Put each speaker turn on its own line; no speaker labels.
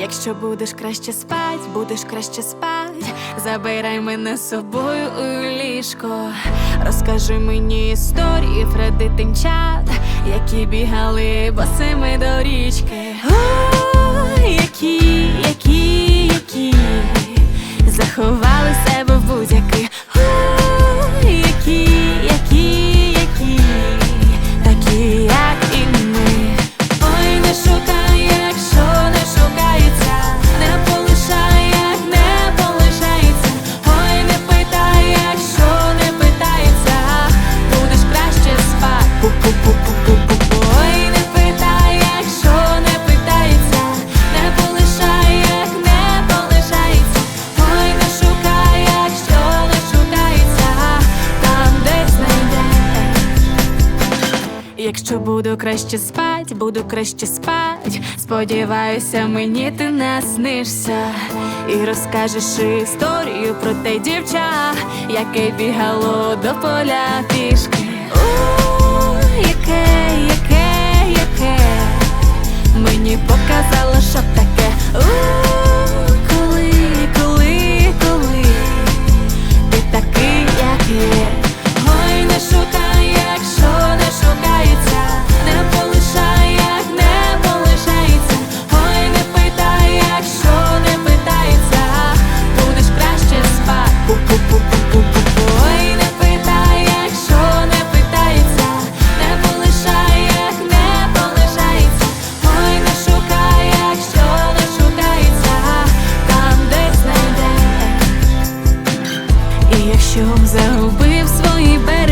Якщо будеш краще спать, будеш краще спать, забирай мене з собою у ліжко, розкажи мені історії, Фреди тимчат, які бігали босими до річки. О, які, які, які. Заховали себе в будь-якій Якщо буду краще спать, буду краще спать. Сподіваюся, мені ти наснишся і розкажеш історію про те дівча, яке бігало до поля пішки. О, яке що загубив свої береги.